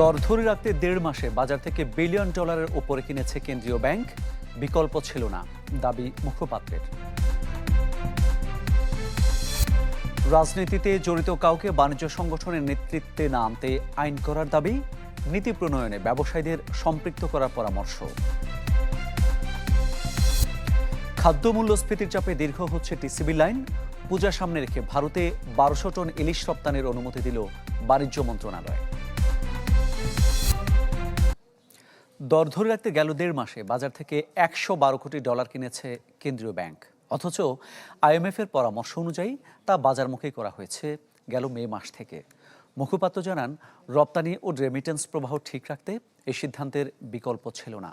দর ধরে রাখতে দেড় মাসে বাজার থেকে বিলিয়ন ডলারের ওপরে কিনেছে কেন্দ্রীয় ব্যাংক। বিকল্প ছিল না, দাবি মুখপাত্রের। রাজনীতিতে জড়িত কাউকে বাণিজ্য সংগঠনের নেতৃত্বে না আনতে আইন করার দাবি, নীতি প্রণয়নে ব্যবসায়ীদের সম্পৃক্ত করার পরামর্শ। খাদ্য মূল্যস্ফীতির চাপে দীর্ঘ হচ্ছে টিসিবি লাইন। পূজা সামনে রেখে ভারতে বারোশো টন ইলিশ রপ্তানির অনুমতি দিল বাণিজ্য মন্ত্রণালয়। দর ধরে রাখতে গেল দেড় মাসে। বাজার থেকে একশো বারো কোটি ডলার কিনেছে কেন্দ্রীয় ব্যাংক। অথচ আইএমএফ এর পরামর্শ অনুযায়ী তা বাজারমুখী করা হয়েছে গেল মে মাস থেকে। মুখপাত্র জানান, রপ্তানি ও রেমিটেন্স প্রবাহ ঠিক রাখতে এই সিদ্ধান্তের বিকল্প ছিল না।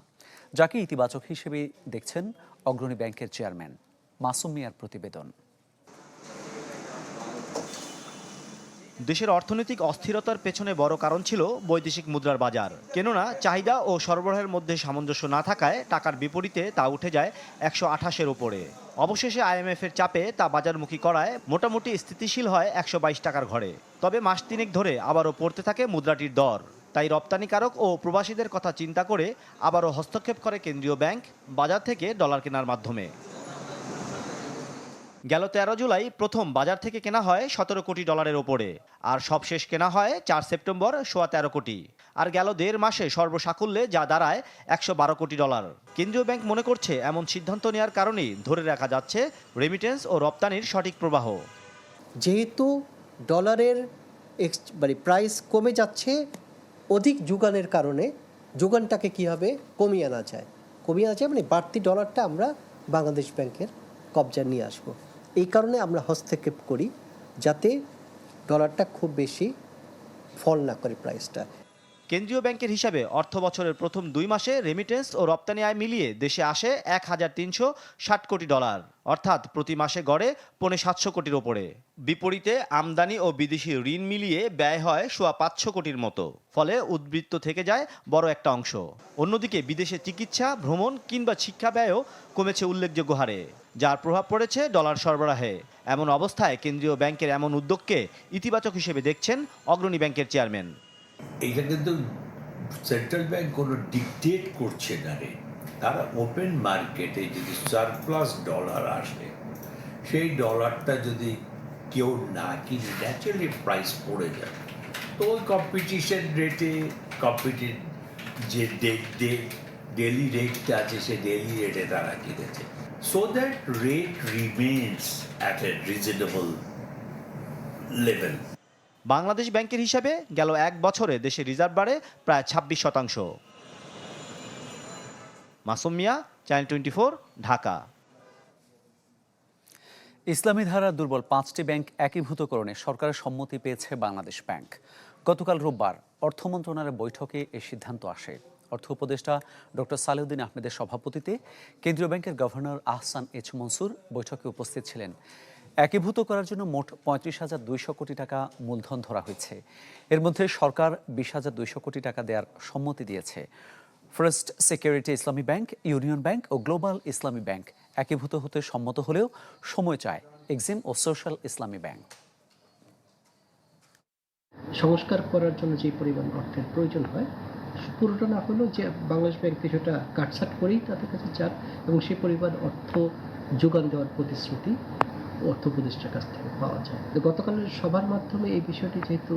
যাকে ইতিবাচক হিসেবে দেখছেন অগ্রণী ব্যাংকের চেয়ারম্যান মাসুম মিয়ার প্রতিবেদন। দেশের অর্থনৈতিক অস্থিরতার পেছনে বড় কারণ ছিল বৈদেশিক মুদ্রার বাজার। কেননা, চাহিদা ও সরবরাহের মধ্যে সামঞ্জস্য না থাকায় টাকার বিপরীতে তা উঠে যায় একশো আঠাশের ওপরে। অবশেষে আইএমএফ এর চাপে তা বাজারমুখী করায় মোটামুটি স্থিতিশীল হয় একশো বাইশ টাকার ঘরে। তবে মাস তিনেক ধরে আবারও পড়তে থাকে মুদ্রাটির দর। তাই রপ্তানিকারক ও প্রবাসীদের কথা চিন্তা করে আবারও হস্তক্ষেপ করে কেন্দ্রীয় ব্যাংক বাজার থেকে ডলার কেনার মাধ্যমে। গেল তেরো জুলাই প্রথম বাজার থেকে কেনা হয় সতেরো কোটি ডলারের ওপরে। আর সবশেষ কেনা হয় চার সেপ্টেম্বর সোয়া তেরো কোটি। আর গেল দেড় মাসে সর্বসাকুল্যে যা দাঁড়ায় একশো বারো কোটি ডলার। কেন্দ্রীয় ব্যাংক মনে করছে এমন সিদ্ধান্ত নেওয়ার কারণেই ধরে রাখা যাচ্ছে রেমিটেন্স ও রপ্তানির সঠিক প্রবাহ। যেহেতু ডলারের এক্স মানে প্রাইস কমে যাচ্ছে, অধিক যোগানের কারণে যোগানটাকে কীভাবে কমিয়ে আনা যায়। কমিয়ে আনা যায় মানে বাড়তি ডলারটা আমরা বাংলাদেশ ব্যাংকের কবজা নিয়ে আসব। এই কারণে আমরা হস্তক্ষেপ করি যাতে ডলারটা খুব বেশি ফল না করে প্রাইসটা কেন্দ্রীয় ব্যাংকের হিসাবে অর্থ বছরের প্রথম দুই মাসে রেমিটেন্স ও রপ্তানি আয় মিলিয়ে দেশে আসে এক হাজার তিনশো ষাট কোটি ডলার, অর্থাৎ প্রতি মাসে গড়ে পৌনে সাতশো কোটির ওপরে। বিপরীতে আমদানি ও বিদেশি ঋণ মিলিয়ে ব্যয় হয় সোয়া পাঁচশো কোটির মতো, ফলে উদ্বৃত্ত থেকে যায় বড় একটা অংশ। অন্যদিকে বিদেশে চিকিৎসা, ভ্রমণ কিংবা শিক্ষা ব্যয়ও কমেছে উল্লেখযোগ্য হারে, যার প্রভাব পড়েছে ডলার সরবরাহে। এমন অবস্থায় কেন্দ্রীয় ব্যাংকের এমন উদ্যোগকে ইতিবাচক হিসেবে দেখছেন অগ্রণী ব্যাংকের চেয়ারম্যান। এইটা কিন্তু সেন্ট্রাল ব্যাংক কোনো ডিকটেট করছে না রে। তারা ওপেন মার্কেটে যদি সারপ্লাস ডলার আসে, সেই ডলারটা যদি কেউ না কিনে ন্যাচারালি প্রাইস পড়ে যায়। তো ওই কম্পিটিশন রেটে কম্পিটিভ যে ডেলি রেটটা আছে, সে ডেলি রেটে তারা কিনেছে। So that rate remains at a reasonable level Bangladesh ব্যাংকের হিসাবে গেল এক বছরে দেশের রিজার্ভ বাড়ে প্রায় ছাব্বিশ শতাংশ। Masum Mia, channel twenty Dhaka. ইসলামী ধারার দুর্বল পাঁচটি ব্যাংক একীভূতকরণে সরকারের সম্মতি পেয়েছে বাংলাদেশ ব্যাংক। গতকাল রোববার অর্থ মন্ত্রণালয়ের বৈঠকে এই সিদ্ধান্ত আসে। অর্থ উপদেষ্টা ডক্টর সালেউদ্দিন আহমেদের সভাপতিতে কেন্দ্রীয় ব্যাংকের গভর্নর আহসান এইচ মনসুর বৈঠকে উপস্থিত ছিলেন। একীভূত করার জন্য মোট পঁয়ত্রিশ হাজার দুইশো কোটি টাকা মূলধন ধরা হয়েছে। এর মধ্যে সরকার বিশ হাজার দুইশো কোটি টাকা দেওয়ার সম্মতি দিয়েছে। First security Islami bank union bank ও গ্লোবাল ইসলামী ব্যাংক একীভূত হতে সম্মত হলেও সময় চায় এক্সিম ও সোশ্যাল ইসলামী ব্যাংক সংস্কার করার জন্য যে পরিমাণ অর্থের প্রয়োজন হয়, পুরোটা না হলেও যে বাংলাদেশ ব্যাংক কিছুটা কাটছাট করেই তাদের কাছে চান এবং সেই পরিমাণ অর্থ যোগান দেওয়ার প্রতিশ্রুতি অর্থ উপদেষ্টার কাছ থেকে পাওয়া যায়। গতকালের সভার মাধ্যমে এই বিষয়টি যেহেতু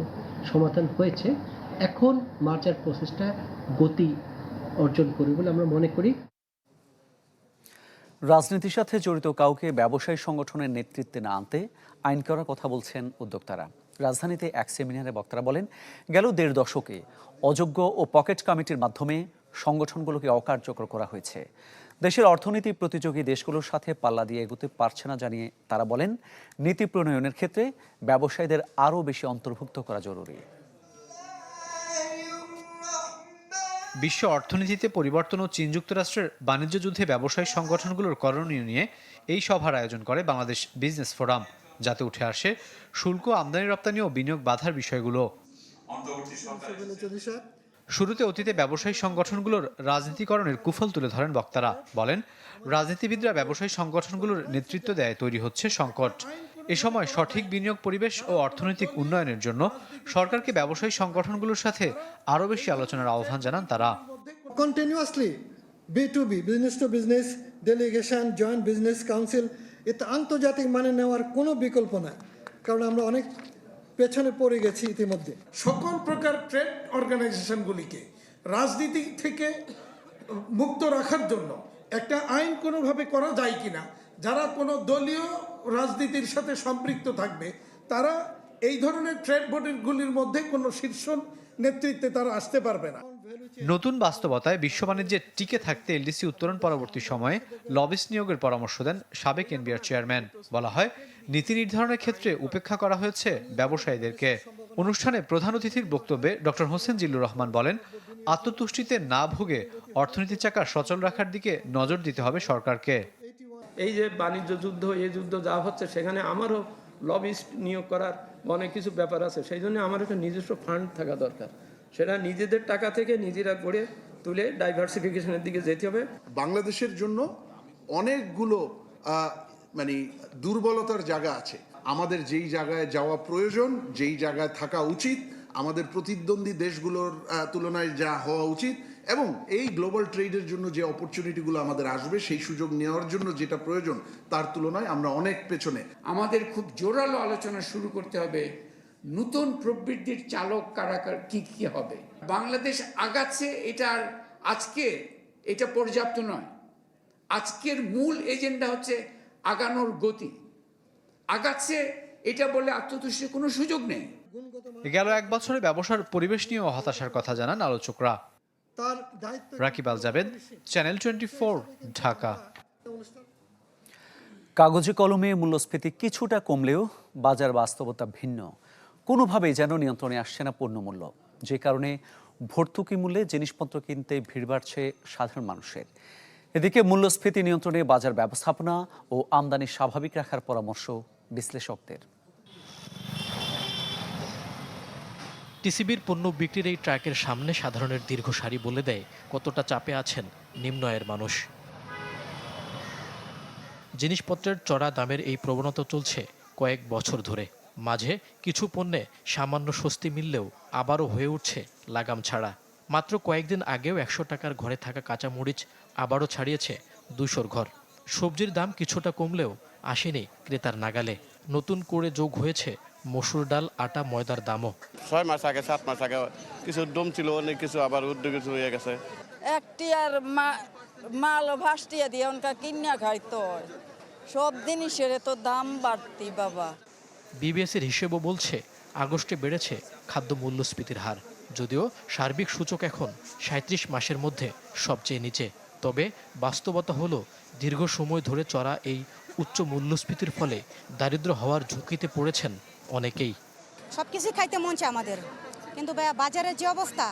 সমাধান হয়েছে, এখন মার্চার প্রসেসটা গতি অর্জন করবে বলে আমরা মনে করি। রাজনীতির সাথে জড়িত কাউকে ব্যবসায়ী সংগঠনের নেতৃত্বে না আনতে আইন করার কথা বলছেন উদ্যোক্তারা। রাজধানীতে এক সেমিনারে বক্তারা বলেন, গেল দেড় দশকে অযোগ্য ও পকেট কমিটির মাধ্যমে সংগঠনগুলোকে অকার্যকর করা হয়েছে। দেশের অর্থনীতি প্রতিযোগী দেশগুলোর সাথে পাল্লা দিয়ে এগোতে পারছে না জানিয়ে তারা বলেন নীতি প্রণয়নের ক্ষেত্রে ব্যবসায়ীদের আরও বেশি অন্তর্ভুক্ত করা জরুরি। বিশ্ব অর্থনীতিতে পরিবর্তন ও চীন যুক্তরাষ্ট্রের বাণিজ্য যুদ্ধে ব্যবসায়ী সংগঠনগুলোর করণীয় নিয়ে এই সভার আয়োজন করে বাংলাদেশ বিজনেস ফোরাম যাতে উঠে আসে শুল্ক আমদানি রপ্তানি ও বিনিয়োগ বাধার বিষয়গুলো। শুরুতে অতীতে ব্যবসায়ী সংগঠনগুলোর রাজনীতিকরণের কুফল তুলে ধরেন বক্তারা। বলেন রাজনীতিবিদরা ব্যবসায়ী সংগঠনগুলোর নেতৃত্ব দেয় তৈরি হচ্ছে সংকট। এ সময় সঠিক বিনিয়োগ পরিবেশ ও অর্থনৈতিক উন্নয়নের জন্য সরকারকে ব্যবসায়ী সংগঠনগুলোর সাথে আরও বেশি আলোচনার আহ্বান জানান তারা। Continuously B2B, business to business, delegation, joint business council, এতে আন্তর্জাতিক মানে নেওয়ার কোনো বিকল্প নাই। কারণ আমরা অনেক পেছনে পড়ে গেছি ইতিমধ্যে। সকল প্রকার ট্রেড অর্গানাইজেশনগুলিকে রাজনীতি থেকে মুক্ত রাখার জন্য একটা আইন কোনোভাবে করা যায় কিনা যারা কোনো দলীয় রাজনীতির সাথে সম্পৃক্ত থাকবে তারা এই ধরনের ট্রেড বোর্ডগুলির মধ্যে কোনো শীর্ষ নেতৃত্বে তারা আসতে পারবে না। নতুন বাস্তবতায় বিশ্ব বাণিজ্যে টিকে থাকতে এলডিসি উত্তরণ পরবর্তী সময়ে লবিস্ট নিয়োগের পরামর্শ দেন সাবেক এনবিআর চেয়ারম্যান। বলা হয় নীতি নির্ধারণের ক্ষেত্রে উপেক্ষা করা হয়েছে ব্যবসায়ীদেরকে। অনুষ্ঠানে প্রধান অতিথির বক্তব্যে ডক্টর হোসেন জিল্লুর রহমান বলেন আত্মতুষ্টিতে না ভুগে অর্থনীতি চাকা সচল রাখার দিকে নজর দিতে হবে সরকারকে। এই যে বাণিজ্য যুদ্ধ এই যুদ্ধ যা হচ্ছে সেখানে আমারও লবিস্ট নিয়োগ করার অনেক কিছু ব্যাপার আছে। সেই জন্য আমার একটা নিজস্ব ফান্ড থাকা দরকার। সেটা নিজেদের টাকা থেকে নিজেরা করে তুলে ডাইভার্সিফিকেশনের দিকে যেতে হবে। বাংলাদেশের জন্য অনেকগুলো মানে দুর্বলতার জায়গা আছে। আমাদের যেই জায়গায় যাওয়া প্রয়োজন, যেই জায়গায় থাকা উচিত, আমাদের প্রতিদ্বন্দ্বী দেশগুলোর তুলনায় যা হওয়া উচিত এবং এই গ্লোবাল ট্রেডের জন্য যে অপরচুনিটিগুলো আমাদের আসবে, সেই সুযোগ নেওয়ার জন্য যেটা প্রয়োজন, তার তুলনায় আমরা অনেক পেছনে। আমাদের খুব জোরালো আলোচনা শুরু করতে হবে, নতুন প্রবৃদ্ধির চালক কারা কি কি হবে? বাংলাদেশ আগাচ্ছে এটার আজকে, এটা পর্যাপ্ত নয়। আজকের মূল এজেন্ডা হচ্ছে আগানোর গতি। আগাচ্ছে এটা বলে আত্মতুষ্টির কোনো সুযোগ নেই। গেল এক বছরে ব্যবসার পরিবেশ নিয়েও হতাশার কথা জানান আলোচকরা। তার দায়িত্ব রাকিব আল জাবেদ চ্যানেল টোয়েন্টি ঢাকা। কাগজে কলমে মূল্যস্ফীতি কিছুটা কমলেও বাজার বাস্তবতা ভিন্ন। কোনোভাবেই যেন নিয়ন্ত্রণে আসছে না পণ্যমূল্য। যে কারণে ভর্তুকি মূল্যে জিনিসপত্র কিনতে ভিড় বাড়ছে সাধারণ মানুষের। এদিকে মূল্যস্ফীতি নিয়ন্ত্রণে বাজার ব্যবস্থাপনা ও আমদানি স্বাভাবিক রাখার পরামর্শ বিশ্লেষকদের। টিসিবির পণ্য বিক্রির এই ট্রাকের সামনে সাধারণের দীর্ঘ সারি বলে দেয়, কতটা চাপে আছেন নিম্ন আয়ের মানুষ। জিনিসপত্রের চড়া দামের এই প্রবণতা চলছে কয়েক বছর ধরে। মাঝে কিছু পণ্যে সামান্য স্বস্তি মিললেও আবারও হয়ে উঠছে লাগাম ছাড়া। মাত্র কয়েকদিন আগেও একশো টাকার ঘরে থাকা কাঁচামরিচ আবারও ছাড়িয়েছে দুশোর ঘর। সবজির দাম কিছুটা কমলেও আসেনি ক্রেতার নাগালে। নতুন করে যোগ হয়েছে মসুর ডাল আটা ময়দার দামও। ছয় মাস আগে সাত মাস আগে কিছু ডুম ছিল অনেক কিছু আবার উদ্যোগ কিছু হয়ে গেছে। একটি আর মাল ভাসটিয়া দিয়ে অনকা কিনা খাইতো সব জিনিসের তো দাম বাড়তি বাবা। বিবিএসের হিসেবও বলছে আগস্টে বেড়েছে খাদ্য মূল্যস্ফীতির হার। যদিও সার্বিক সূচক এখন সাঁত্রিশ মাসের মধ্যে সবচেয়ে নিচে। তবে বাস্তবতা হলো দীর্ঘ সময় ধরে চড়া এই উচ্চ মূল্যস্ফীতির ফলে দারিদ্র হওয়ার ঝুঁকিতে পড়েছেন অনেকেই। সব কিছু খাইতে মন চায় আমাদের। কিন্তু বাজারের যে অবস্থা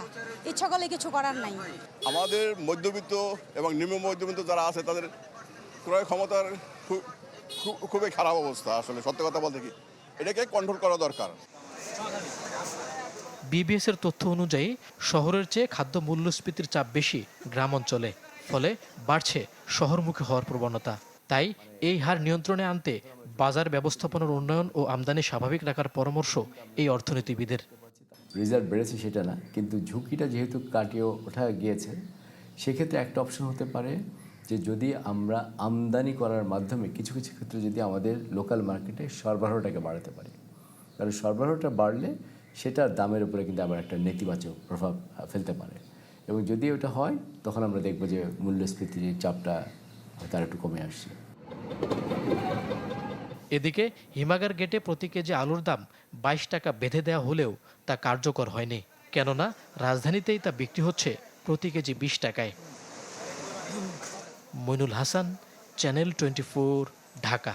ইচ্ছা করলে কিছু করার নাই। আমাদের মধ্যবিত্ত এবং নিম্ন মধ্যবিত্ত যারা আছে তাদের ক্রয় ক্ষমতার খুবই খারাপ অবস্থা আসলে সত্য কথা বলতে কি? এটাকে কন্ট্রোল করা দরকার। বিবিএসের তথ্য অনুযায়ী শহরের চেয়ে খাদ্য মূল্যস্ফীতির চাপ বেশি গ্রাম অঞ্চলে। ফলে বাড়ছে শহরমুখী হওয়ার প্রবণতা। তাই এই হার নিয়ন্ত্রণে আনতে বাজার ব্যবস্থাপনার উন্নয়ন ও আমদানি স্বাভাবিক রাখার পরামর্শ এই অর্থনীতিবিদের। রিজার্ভ বেড়েছে সেটা না, কিন্তু ঝুঁকিটা যেহেতু কাটিয়ে ওঠা গিয়েছে, সেক্ষেত্রে একটা অপশন হতে পারে যে যদি আমরা আমদানি করার মাধ্যমে কিছু কিছু ক্ষেত্রে যদি আমাদের লোকাল মার্কেটে সরবরাহটাকে বাড়াতে পারি। কারণ সরবরাহটা বাড়লে সেটার দামের উপরে কিন্তু আবার একটা নেতিবাচক প্রভাব ফেলতে পারে। এবং যদি ওটা হয়, তখন আমরা দেখব যে মূল্যস্ফীতির চাপটা তার একটু কমে আসছে। এদিকে হিমাগার গেটে প্রতি কেজি আলুর দাম বাইশ টাকা বেঁধে দেওয়া হলেও তা কার্যকর হয়নি, কেননা রাজধানীতেই তা বিক্রি হচ্ছে প্রতি কেজি বিশ টাকায়। Moinul Hasan, channel twenty Dhaka.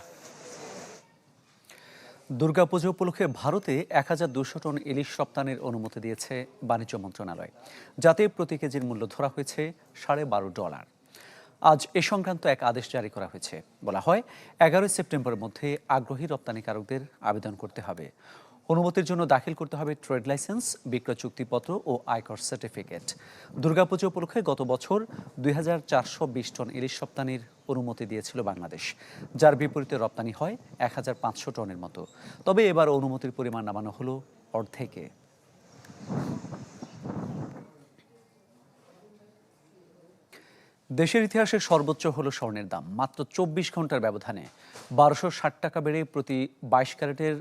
Durga Puja উপলক্ষে ভারতে এক হাজার দুশো টন ইলিশ রপ্তানির অনুমতি দিয়েছে বাণিজ্য মন্ত্রণালয়। যাতে প্রতি কেজির মূল্য ধরা হয়েছে সাড়ে বারো ডলার। আজ এ সংক্রান্ত এক আদেশ জারি করা হয়েছে। বলা হয়, এগারোই সেপ্টেম্বরের মধ্যে আগ্রহী রপ্তানিকারকদের আবেদন করতে হবে। অনুমতির জন্য দাখিল করতে হবে ট্রেড লাইসেন্স, বিক্রয় চুক্তিপত্র ও আয়কর সার্টিফিকেট। দুর্গাপুজো উপলক্ষে গত বছর দুই হাজার চারশো বিশ টন ইলিশ রপ্তানির অনুমতি দিয়েছিল বাংলাদেশ। যার বিপরীতে রপ্তানি হয় এক হাজার পাঁচশো টনের মতো। তবে এবার অনুমতির পরিমাণ নামানো হলো অর্ধেকে। দেশের ইতিহাসে সর্বোচ্চ হলো স্বর্ণের দাম। মাত্র চব্বিশ ঘণ্টার ব্যবধানে বারোশো ষাট টাকা বেড়ে প্রতি বাইশ ক্যারেটের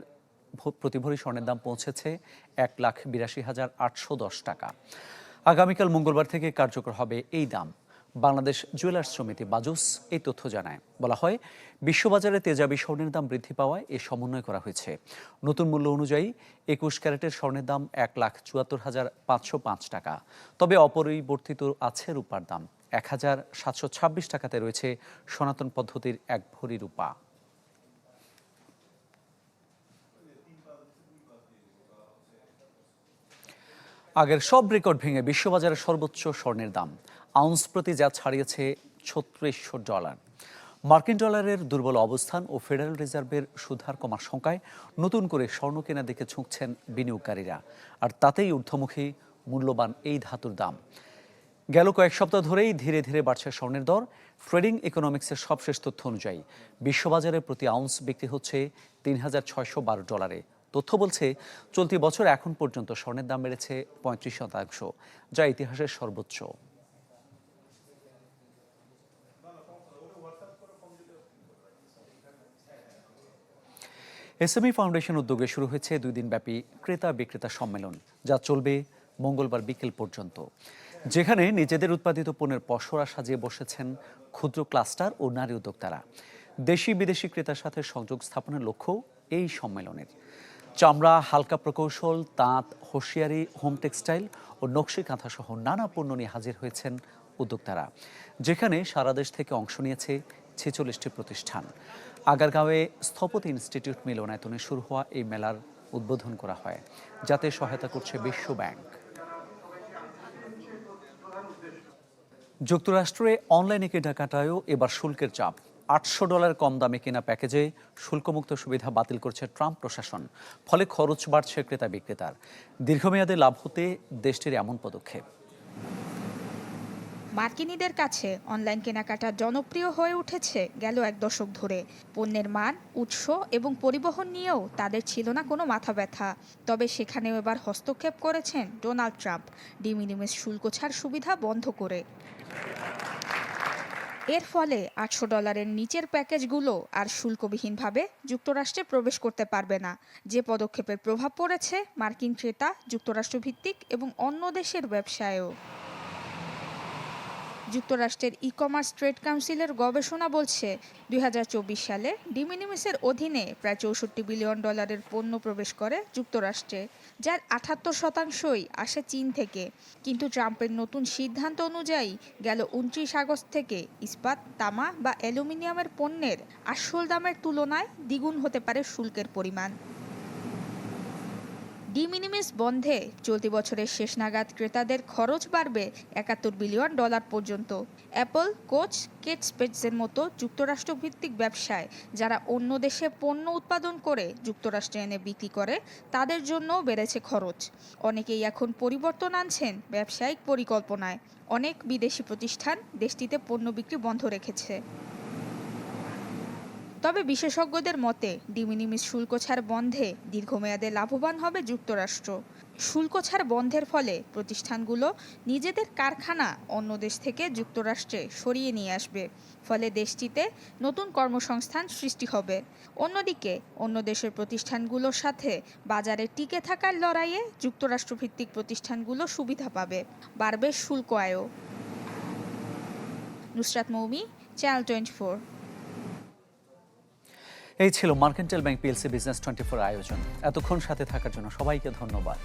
ভ- প্রতি ভরি স্বর্ণের দাম পৌঁছেছে এক লাখ বিরাশি হাজার আটশো দশ টাকা। আগামীকাল মঙ্গলবার থেকে কার্যকর হবে এই দাম। বাংলাদেশ জুয়েলার্স সমিতি বাজুস এই তথ্য জানায়। বলা হয়, বিশ্ববাজারে তেজাবি স্বর্ণের দাম বৃদ্ধি পাওয়ায় এ সমন্বয় করা হয়েছে। নতুন মূল্য অনুযায়ী একুশ ক্যারেটের স্বর্ণের দাম এক লাখ চুয়াত্তর হাজার পাঁচশো পাঁচ টাকা। তবে অপরিবর্তিত আছে রূপার দাম। এক হাজার সাতশো ছাব্বিশ টাকাতে রয়েছে সনাতন পদ্ধতির এক ভরি রূপা। আগের সব রেকর্ড ভেঙে বিশ্ববাজারে সর্বোচ্চ স্বর্ণের দাম। আউন্স প্রতি যা ছাড়িয়েছে ছত্রিশশো ডলার। মার্কিন ডলারের দুর্বল অবস্থান ও ফেডারেল রিজার্ভের সুধার কমার শঙ্কায় নতুন করে স্বর্ণ কেনা দিকে ঝুঁকছেন বিনিয়োগকারীরা। আর তাতেই ঊর্ধ্বমুখী মূল্যবান এই ধাতুর দাম। গেল কয়েক সপ্তাহ ধরেই ধীরে ধীরে বাড়ছে স্বর্ণের দর। ট্রেডিং ইকোনমিক্সের সবশেষ তথ্য অনুযায়ী বিশ্ববাজারে প্রতি আউন্স বিক্রি হচ্ছে তিন হাজার ছয়শো বারো ডলারে। তথ্য বলছে, চলতি বছর এখন পর্যন্ত স্বর্ণের দাম বেড়েছে পঁয়ত্রিশ শতাংশ, যা ইতিহাসের সর্বোচ্চ। এসএমই ফাউন্ডেশন উদ্যোগে শুরু হয়েছে দুই দিনব্যাপী ক্রেতা বিক্রেতা সম্মেলন, যা চলবে মঙ্গলবার বিকেল পর্যন্ত। যেখানে নিজেদের উৎপাদিত পণ্যের পসরা সাজিয়ে বসেছেন ক্ষুদ্র ক্লাস্টার ও নারী উদ্যোক্তারা। দেশি বিদেশি ক্রেতার সাথে সংযোগ স্থাপনের লক্ষ্য এই সম্মেলনের। চামড়া, হালকা প্রকৌশল, তাঁত, হোশিয়ারি, হোম টেক্সটাইল ও নকশি কাঁথা সহ নানা পণ্য নিয়ে হাজির হয়েছেন উদ্যোক্তারা, যেখানে সারা দেশ থেকে অংশ নিয়েছে ছেচল্লিশটি প্রতিষ্ঠান। আগারগাঁওয়ে স্থপতি ইনস্টিটিউট মিলনায়তনে শুরু হওয়া এই মেলার উদ্বোধন করা হয়, যাতে সহায়তা করছে বিশ্ব ব্যাংক। যুক্তরাষ্ট্রে অনলাইনে কেনাকাটায়ও এবার শুল্কের চাপ। আটশো ডলার কম দামে কেনা প্যাকেজে শুল্কমুক্ত সুবিধা বাতিল করছে ট্রাম্প প্রশাসন, ফলে খরচ বাড়ছে ক্রেতা বিক্রেতার। দীর্ঘমেয়াদে লাভ হতে দেশটির এমন পদক্ষেপ। মার্কিনীদের কাছে অনলাইন কেনাকাটা জনপ্রিয় হয়ে উঠেছে গেল এক দশক ধরে। পণ্যের মান, উৎস এবং পরিবহন নিয়েও তাদের ছিল না কোনো মাথা ব্যথা। তবে সেখানেও এবার হস্তক্ষেপ করেছেন ডোনাল্ড ট্রাম্প। ডিমিনিমিস শুল্ক ছাড় সুবিধা বন্ধ করে। এর ফলে আটশো ডলারের নিচের প্যাকেজগুলো আর শুল্কবিহীনভাবে যুক্তরাষ্ট্রে প্রবেশ করতে পারবে না। যে পদক্ষেপের প্রভাব পড়েছে, মার্কিন ক্রেতা, যুক্তরাষ্ট্রভিত্তিক এবং অন্য দেশের ব্যবসায়ও। যুক্তরাষ্ট্রের ই কমার্স ট্রেড কাউন্সিলের গবেষণা বলছে, দুই হাজার চব্বিশ সালে ডিমিনিমিসের অধীনে প্রায় চৌষট্টি বিলিয়ন ডলারের পণ্য প্রবেশ করে যুক্তরাষ্ট্রে, যার আঠাত্তর শতাংশই আসে চীন থেকে। কিন্তু ট্রাম্পের নতুন সিদ্ধান্ত অনুযায়ী গেল উনত্রিশ আগস্ট থেকে ইস্পাত, তামা বা অ্যালুমিনিয়ামের পণ্যের আসল দামের তুলনায় দ্বিগুণ হতে পারে শুল্কের পরিমাণ। ডিমিনিমিস বন্ধে চলতি বছরের শেষ নাগাদ ক্রেতাদের খরচ বাড়বে একাত্তর বিলিয়ন ডলার পর্যন্ত। অ্যাপল, কোচ, কেট স্পেটসের মতো যুক্তরাষ্ট্রভিত্তিক ব্যবসায় যারা অন্য দেশে পণ্য উৎপাদন করে যুক্তরাষ্ট্রে এনে বিক্রি করে, তাদের জন্যও বেড়েছে খরচ। অনেকেই এখন পরিবর্তন আনছেন ব্যবসায়িক পরিকল্পনায়। অনেক বিদেশি প্রতিষ্ঠান দেশটিতে পণ্য বিক্রি বন্ধ রেখেছে। তবে বিশেষজ্ঞদের মতে, ডিমিনিমিস শুল্ক ছাড় বন্ধে দীর্ঘমেয়াদে লাভবান হবে যুক্তরাষ্ট্র। শুল্ক ছাড় বন্ধের ফলে প্রতিষ্ঠানগুলো নিজেদের কারখানা অন্য দেশ থেকে যুক্তরাষ্ট্রে সরিয়ে নিয়ে আসবে। ফলে দেশটিতে নতুন কর্মসংস্থান সৃষ্টি হবে। অন্যদিকে, অন্য দেশের প্রতিষ্ঠানগুলোর সাথে বাজারে টিকে থাকার লড়াইয়ে যুক্তরাষ্ট্রভিত্তিক প্রতিষ্ঠানগুলো সুবিধা পাবে। বাড়বে শুল্ক আয়ও। নুসরাত মৌমি, চ্যানেল টোয়েন্টি এই ছিল mercantile bank PLC business twenty four আয়োজন। এতক্ষণ সাথে থাকার জন্য সবাইকে ধন্যবাদ।